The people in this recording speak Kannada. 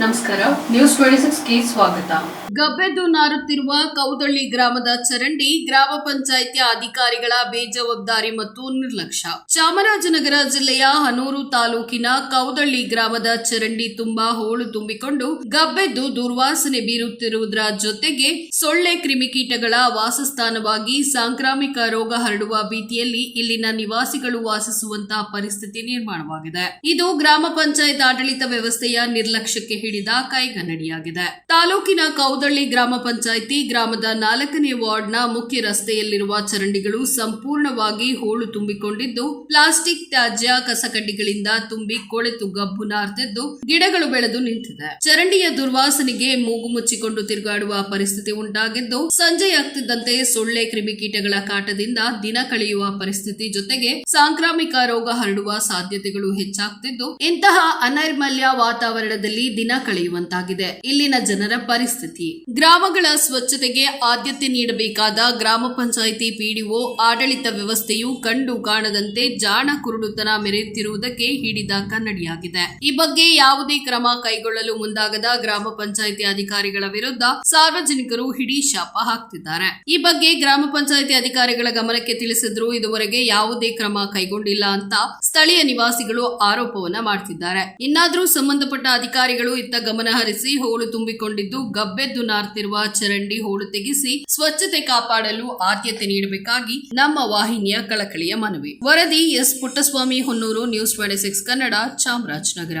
ನಮಸ್ಕಾರ ನ್ಯೂಸ್ ಟ್ವೆಂಟಿ ಸಿಕ್ಸ್ಗೆ ಸ್ವಾಗತ. ಗಬ್ಬೆದ್ದು ನಾರುತ್ತಿರುವ ಕೌದಳ್ಳಿ ಗ್ರಾಮದ ಚರಂಡಿ ಗ್ರಾಮ ಪಂಚಾಯಿತಿಯ ಅಧಿಕಾರಿಗಳ ಬೇಜವಾಬ್ದಾರಿ ಮತ್ತು ನಿರ್ಲಕ್ಷ್ಯ. ಚಾಮರಾಜನಗರ ಜಿಲ್ಲೆಯ ಹನೂರು ತಾಲೂಕಿನ ಕೌದಳ್ಳಿ ಗ್ರಾಮದ ಚರಂಡಿ ತುಂಬಾ ಹೋಳು ತುಂಬಿಕೊಂಡು ಗಬ್ಬೆದ್ದು ದುರ್ವಾಸನೆ ಬೀರುತ್ತಿರುವುದರ ಜೊತೆಗೆ ಸೊಳ್ಳೆ ಕ್ರಿಮಿಕೀಟಗಳ ವಾಸಸ್ಥಾನವಾಗಿ ಸಾಂಕ್ರಾಮಿಕ ರೋಗ ಹರಡುವ ಭೀತಿಯಲ್ಲಿ ಇಲ್ಲಿನ ನಿವಾಸಿಗಳು ವಾಸಿಸುವಂತಹ ಪರಿಸ್ಥಿತಿ ನಿರ್ಮಾಣವಾಗಿದೆ. ಇದು ಗ್ರಾಮ ಪಂಚಾಯತ್ ಆಡಳಿತ ವ್ಯವಸ್ಥೆಯ ನಿರ್ಲಕ್ಷ್ಯಕ್ಕೆ ಹಿಡಿದ ಕೈಗನ್ನಡಿಯಾಗಿದೆ. ತಾಲೂಕಿನ ಕೌದಳ್ಳಿ ಗ್ರಾಮ ಪಂಚಾಯಿತಿ ಗ್ರಾಮದ ನಾಲ್ಕನೇ ವಾರ್ಡ್ನ ಮುಖ್ಯ ರಸ್ತೆಯಲ್ಲಿರುವ ಚರಂಡಿಗಳು ಸಂಪೂರ್ಣವಾಗಿ ಹೋಳು ತುಂಬಿಕೊಂಡಿದ್ದು, ಪ್ಲಾಸ್ಟಿಕ್ ತ್ಯಾಜ್ಯ ಕಸಕಡ್ಡಿಗಳಿಂದ ತುಂಬಿ ಕೊಳೆತು ಗಬ್ಬು ನಾರ್ತಿದ್ದು ಗಿಡಗಳು ಬೆಳೆದು ನಿಂತಿದೆ. ಚರಂಡಿಯ ದುರ್ವಾಸನೆಗೆ ಮೂಗು ಮುಚ್ಚಿಕೊಂಡು ತಿರುಗಾಡುವ ಪರಿಸ್ಥಿತಿ ಉಂಟಾಗಿದ್ದು ಸಂಜೆಯಾಗ್ತಿದ್ದಂತೆ ಸೊಳ್ಳೆ ಕ್ರಿಮಿಕೀಟಗಳ ಕಾಟದಿಂದ ದಿನ ಕಳೆಯುವ ಪರಿಸ್ಥಿತಿ ಜೊತೆಗೆ ಸಾಂಕ್ರಾಮಿಕ ರೋಗ ಹರಡುವ ಸಾಧ್ಯತೆಗಳು ಹೆಚ್ಚಾಗ್ತಿದ್ದು, ಇಂತಹ ಅನೈರ್ಮಲ್ಯ ವಾತಾವರಣದಲ್ಲಿ ದಿನ ಕಳೆಯುವಂತಾಗಿದೆ. ಇಲ್ಲಿನ ಜನರ ಪರಿಸ್ಥಿತಿ. ಗ್ರಾಮಗಳ ಸ್ವಚ್ಛತೆಗೆ ಆದ್ಯತೆ ನೀಡಬೇಕಾದ ಗ್ರಾಮ ಪಂಚಾಯಿತಿ ಪಿಡಿಒ ಆಡಳಿತ ವ್ಯವಸ್ಥೆಯು ಕಂಡು ಕಾಣದಂತೆ ಜಾಣ ಕುರುಡುತನ ಮೆರೆಯುತ್ತಿರುವುದಕ್ಕೆ ಹಿಡಿದ ಕನ್ನಡಿಯಾಗಿದೆ. ಈ ಬಗ್ಗೆ ಯಾವುದೇ ಕ್ರಮ ಕೈಗೊಳ್ಳಲು ಮುಂದಾಗದ ಗ್ರಾಮ ಪಂಚಾಯಿತಿ ಅಧಿಕಾರಿಗಳ ವಿರುದ್ಧ ಸಾರ್ವಜನಿಕರು ಹಿಡಿ ಶಾಪ ಹಾಕ್ತಿದ್ದಾರೆ. ಈ ಬಗ್ಗೆ ಗ್ರಾಮ ಪಂಚಾಯಿತಿ ಅಧಿಕಾರಿಗಳ ಗಮನಕ್ಕೆ ತಿಳಿಸಿದ್ರು ಇದುವರೆಗೆ ಯಾವುದೇ ಕ್ರಮ ಕೈಗೊಂಡಿಲ್ಲ ಅಂತ ಸ್ಥಳೀಯ ನಿವಾಸಿಗಳು ಆರೋಪವನ್ನ ಮಾಡ್ತಿದ್ದಾರೆ. ಇನ್ನಾದ್ರೂ ಸಂಬಂಧಪಟ್ಟ ಅಧಿಕಾರಿಗಳು ಇತ್ತ ಗಮನ ಹರಿಸಿ ಹೋಳು ತುಂಬಿಕೊಂಡಿದ್ದು ಗಬ್ಬೆದ್ದು ನಾರ್ತಿರುವ ಚರಂಡಿ ಹೋಳು ತೆಗೆಸಿ ಸ್ವಚ್ಛತೆ ಕಾಪಾಡಲು ಆದ್ಯತೆ ನೀಡಬೇಕಾಗಿ ನಮ್ಮ ವಾಹಿನಿಯ ಕಳಕಳಿಯ ಮನವಿ. ವರದಿ S Puttaswamy Honnur, news twenty six Kannada, Chamarajanagar.